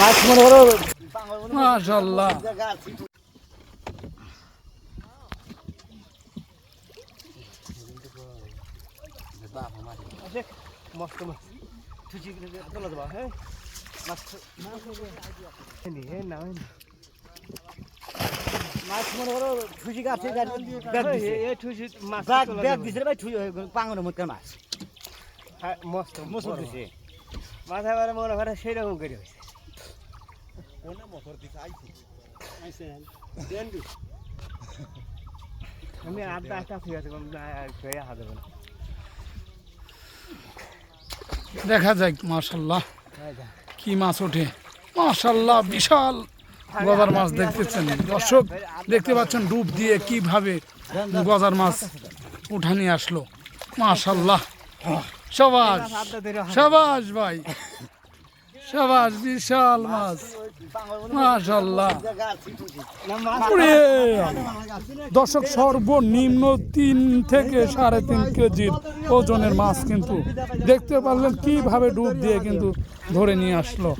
মাছ মনে করো মাশাল্লাহ মস্ত মাছ তুই তোলা দেবা হ্যাঁ মাছ নি না মাছ মনে করো ঠুসি গাছে ব্যাগ দিছে। এ ঠুসি মাছ ব্যাগ ব্যাগ দিছে ভাই পাঙ্গনের মধ্যে মাছ। মস্ত মস্ত দিছে মনে করে। সেই রকম করে হয়েছে আমি আধা আধা ঠিক আছে খেয়ে হাতে না। দেখা যাক মাশাল্লাহ। কি মাছ ওঠে। মাশাল্লাহ বিশাল গজার মাছ দেখতেছেন। দর্শক দেখতে পাচ্ছেন ডুব দিয়ে কীভাবে গজার মাছ উঠানি আসলো। মাশাল্লাহ। সবাস। সবাস ভাই। সবাস, বিশাল মাছ। মাশাল্লাহ! দর্শক, সর্বনিম্ন তিন থেকে সাড়ে তিন কেজির ওজনের মাছ কিন্তু দেখতে পারলেন, কীভাবে ডুব দিয়ে কিন্তু ধরে নিয়ে আসলো।